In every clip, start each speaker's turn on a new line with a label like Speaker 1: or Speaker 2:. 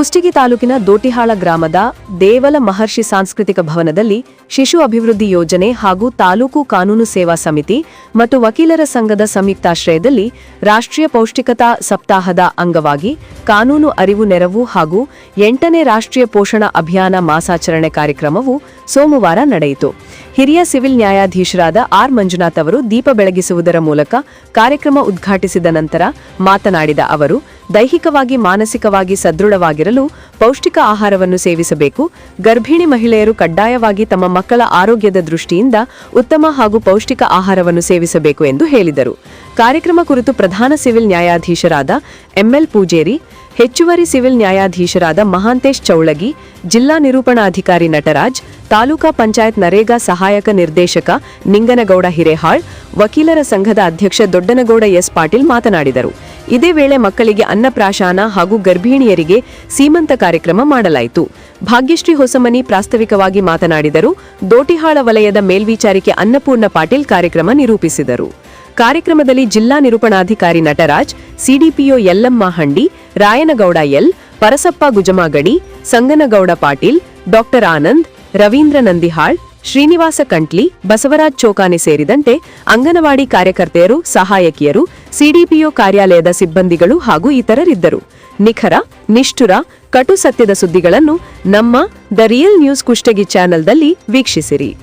Speaker 1: ಕುಷ್ಟಗಿ ತಾಲೂಕಿನ ದೋಟಿಹಾಳ ಗ್ರಾಮದ ದೇವಲ ಮಹರ್ಷಿ ಸಾಂಸ್ಕೃತಿಕ ಭವನದಲ್ಲಿ ಶಿಶು ಅಭಿವೃದ್ಧಿ ಯೋಜನೆ ಹಾಗೂ ತಾಲೂಕು ಕಾನೂನು ಸೇವಾ ಸಮಿತಿ ಮತ್ತು ವಕೀಲರ ಸಂಘದ ಸಂಯುಕ್ತಾಶ್ರಯದಲ್ಲಿ ರಾಷ್ಟ್ರೀಯ ಪೌಷ್ಟಿಕತಾ ಸಪ್ತಾಹದ ಅಂಗವಾಗಿ ಕಾನೂನು ಅರಿವು ನೆರವು ಹಾಗೂ ಎಂಟನೇ ರಾಷ್ಟ್ರೀಯ ಪೋಷಣ ಅಭಿಯಾನ ಮಾಸಾಚರಣೆ ಕಾರ್ಯಕ್ರಮವು ಸೋಮವಾರ ನಡೆಯಿತು. ಹಿರಿಯ ಸಿವಿಲ್ ನ್ಯಾಯಾಧೀಶರಾದ ಆರ್ ಮಂಜುನಾಥ್ ಅವರು ದೀಪ ಬೆಳಗಿಸುವುದರ ಮೂಲಕ ಕಾರ್ಯಕ್ರಮ ಉದ್ಘಾಟಿಸಿದ ನಂತರ ಮಾತನಾಡಿದ ಅವರು, ದೈಹಿಕವಾಗಿ ಮಾನಸಿಕವಾಗಿ ಸದೃಢವಾಗಿರಲು ಪೌಷ್ಟಿಕ ಆಹಾರವನ್ನು ಸೇವಿಸಬೇಕು. ಗರ್ಭಿಣಿ ಮಹಿಳೆಯರು ಕಡ್ಡಾಯವಾಗಿ ತಮ್ಮ ಮಕ್ಕಳ ಆರೋಗ್ಯದ ದೃಷ್ಟಿಯಿಂದ ಉತ್ತಮ ಹಾಗೂ ಪೌಷ್ಟಿಕ ಆಹಾರವನ್ನು ಸೇವಿಸಬೇಕು ಎಂದು ಹೇಳಿದರು. ಕಾರ್ಯಕ್ರಮ ಕುರಿತು ಪ್ರಧಾನ ಸಿವಿಲ್ ನ್ಯಾಯಾಧೀಶರಾದ ಎಂಎಲ್ ಪೂಜೇರಿ, ಹೆಚ್ಚುವರಿ ಸಿವಿಲ್ ನ್ಯಾಯಾಧೀಶರಾದ ಮಹಾಂತೇಶ್ ಚೌಳಗಿ, ಜಿಲ್ಲಾ ನಿರೂಪಣಾಧಿಕಾರಿ ನಟರಾಜ್ ತಾಲೂಕಾ ಪಂಚಾಯತ್ ನರೇಗಾ ಸಹಾಯಕ ನಿರ್ದೇಶಕ ನಿಂಗನಗೌಡ ಹಿರೇಹಾಳ್, ವಕೀಲರ ಸಂಘದ ಅಧ್ಯಕ್ಷ ದೊಡ್ಡನಗೌಡ ಎಸ್ ಪಾಟೀಲ್ ಮಾತನಾಡಿದರು. ಇದೇ ವೇಳೆ ಮಕ್ಕಳಿಗೆ ಅನ್ನಪ್ರಾಶಾನ ಹಾಗೂ ಗರ್ಭಿಣಿಯರಿಗೆ ಸೀಮಂತ ಕಾರ್ಯಕ್ರಮ ಮಾಡಲಾಯಿತು. ಭಾಗ್ಯಶ್ರೀ ಹೊಸಮನಿ ಪ್ರಾಸ್ತಾವಿಕವಾಗಿ ಮಾತನಾಡಿದರು, ದೋಟಿಹಾಳ ವಲಯದ ಮೇಲ್ವಿಚಾರಿಕೆ ಅನ್ನಪೂರ್ಣ ಪಾಟೀಲ್ ಕಾರ್ಯಕ್ರಮ ನಿರೂಪಿಸಿದರು. ಕಾರ್ಯಕ್ರಮದಲ್ಲಿ ಜಿಲ್ಲಾ ನಿರೂಪಣಾಧಿಕಾರಿ Nataraj, C D P O Yallamma Handi, Rayanagouda L, Parasappa Gujamagadi, Sanganagouda Patil, doctor Anand Ravindra Nandihal, Srinivasa Kantli, Basavaraj Chokane ಸೇರಿದಂತೆ ಅಂಗನವಾಡಿ ಕಾರ್ಯಕರ್ತೆಯರು, ಸಹಾಯಕಿಯರು ಸಿಡಿಪಿಒ ಕಾರ್ಯಾಲಯದ ಸಿಬ್ಬಂದಿಗಳು ಹಾಗೂ ಇತರರಿದ್ದರು. ನಿಖರ, ನಿಷ್ಠುರ, ಕಟು ಸತ್ಯದ ಸುದ್ದಿಗಳನ್ನು ನಮ್ಮ ದ ರಿಯಲ್ ನ್ಯೂಸ್ ಕುಷ್ಟಗಿ ಚಾನೆಲ್ದಲ್ಲಿ ವೀಕ್ಷಿಸಿರಿ.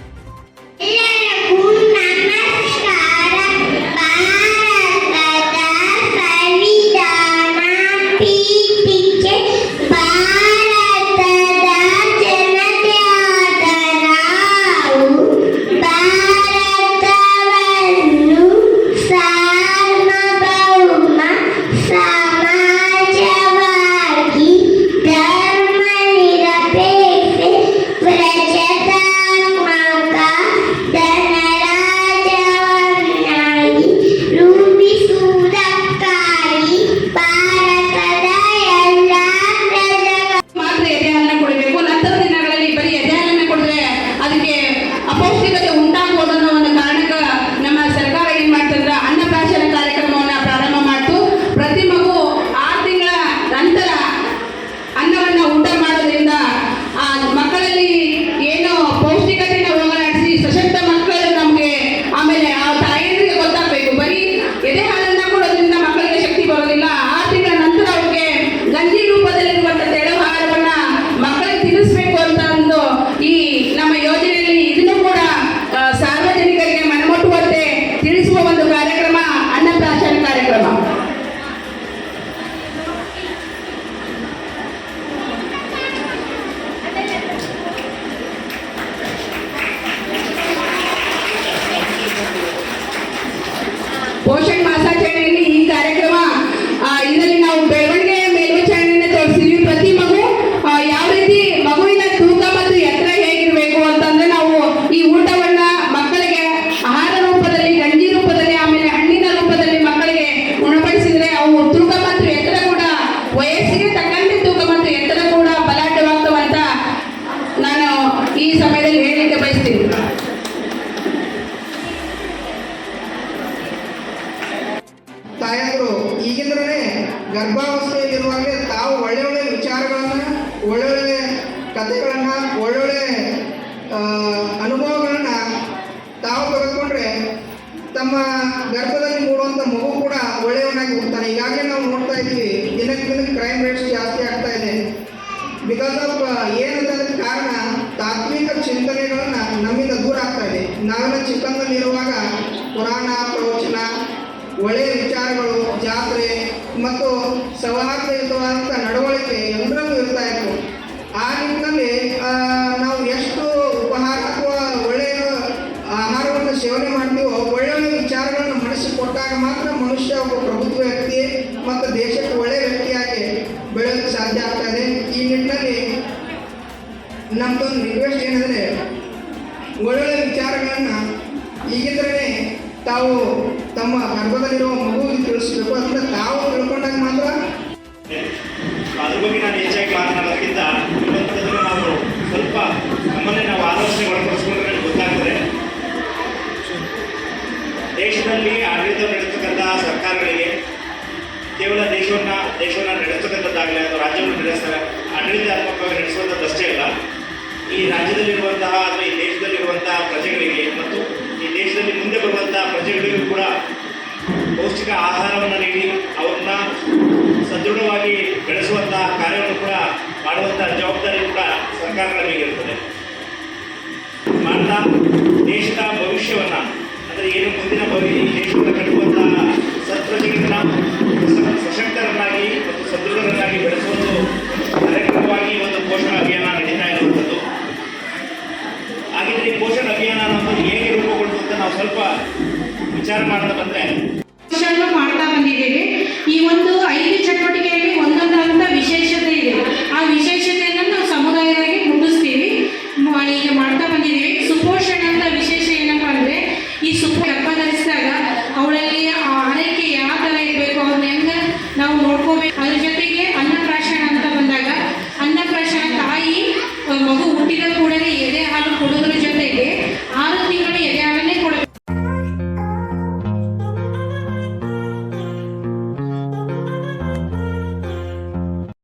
Speaker 2: ತಾಯಂದರು ಈಗಿಂದಲೇ ಗರ್ಭಾವಸ್ಥೆಯಲ್ಲಿರುವಾಗಲೇ ತಾವು ಒಳ್ಳೆ ಒಳ್ಳೆ ವಿಚಾರಗಳನ್ನು, ಒಳ್ಳೊಳ್ಳೆ ಕಥೆಗಳನ್ನು, ಒಳ್ಳೊಳ್ಳೆ ಅನುಭವಗಳನ್ನು ತಾವು ತೆಗೆದುಕೊಂಡ್ರೆ ತಮ್ಮ ಗರ್ಭದಲ್ಲಿ ಮೂಡುವಂಥ ಮಗು ಕೂಡ ಒಳ್ಳೆಯವನಾಗಿ ಹುಡ್ತಾನೆ ಈಗಾಗಲೇ ನಾವು ನೋಡ್ತಾ ಇದ್ದೀವಿ, ದಿನಕ್ಕೆ ದಿನಕ್ಕೆ ಕ್ರೈಮ್ ರೇಟ್ಸ್ ಜಾಸ್ತಿ ಆಗ್ತಾ ಇದೆ. ಬಿಕಾಸ್ ಆಫ್ ತಮ್ಮ ಗರ್ಭದಲ್ಲಿರುವ ಮಗುವಿಗೆ ತಿಳಿಸ್ಬೇಕು, ಅದನ್ನ ತಾವು ತಿಳ್ಕೊಂಡಾಗ ಮಾತ್ರ?
Speaker 3: ಅದ್ರ ಬಗ್ಗೆ ನಾನು ಹೆಚ್ಚಾಗಿ ಮಾತನಾಡೋದಕ್ಕಿಂತ ಇವತ್ತದನ್ನು ನಾವು ಸ್ವಲ್ಪ ನಮ್ಮನ್ನೇ ನಾವು ಆಲೋಚನೆ ಒಳಪಡಿಸ್ಕೊಂಡ್ರೆ ಗೊತ್ತಾಗ್ತದೆ. ದೇಶದಲ್ಲಿ ಆಡಳಿತ ನಡೆಸ್ತಕ್ಕಂಥ ಸರ್ಕಾರಗಳಿಗೆ ಕೇವಲ ದೇಶವನ್ನು ದೇಶವನ್ನು ನಡೆಸ್ತಕ್ಕಂಥದ್ದಾಗಲಿ ಅಥವಾ ರಾಜ್ಯವನ್ನು ನಡೆಸ್ತಾರೆ, ಆಡಳಿತಾತ್ಮಕವಾಗಿ ನಡೆಸುವಂಥದ್ದಷ್ಟೇ ಅಲ್ಲ. ಪ್ರಜೆಗಳಿಗೂ ಕೂಡ ಪೌಷ್ಟಿಕ ಆಹಾರವನ್ನು ನೀಡಿ ಅವರನ್ನ ಸದೃಢವಾಗಿ ಬೆಳೆಸುವಂತಹ ಕಾರ್ಯವನ್ನು ಕೂಡ ಮಾಡುವಂತಹ ಜವಾಬ್ದಾರಿ ಕೂಡ ಸರ್ಕಾರಗಳ ಮೇಲಿರುತ್ತದೆ ಮಾಡ್ತಾ ದೇಶದ ಭವಿಷ್ಯವನ್ನ, ಅಂದರೆ ಏನು ಮುಂದಿನ ಭವಿ ದೇಶವನ್ನು ಕಟ್ಟುವಂತಹ ಸತ್ಪ್ರಜೆಗಳನ್ನ ಮಾಡ್ತಾ ಬಂದ್ರೆ.
Speaker 4: ಮಾಡ್ತಾ ಬಂದಿದ್ದೇವೆ. ಈ ಒಂದು ಐದು ಚಟುವಟಿಕೆಯಲ್ಲಿ ಒಂದೊಂದಂತ ವಿಶೇಷತೆ ಇದೆ. ಆ ವಿಶೇಷತೆಯನ್ನು ನಾವು ಸಮುದಾಯವಾಗಿ ಮುಟ್ಟಿಸ್ತೀವಿ. ಮ- ಈಗ ಮಾಡ್ತಾ ಬಂದಿದ್ದೀವಿ. ಸುಪೋಷಣ ಅಂತ ವಿಶೇಷ ಏನಪ್ಪ ಅಂದ್ರೆ, ಈ ಸುಪ ಗರ್ಭ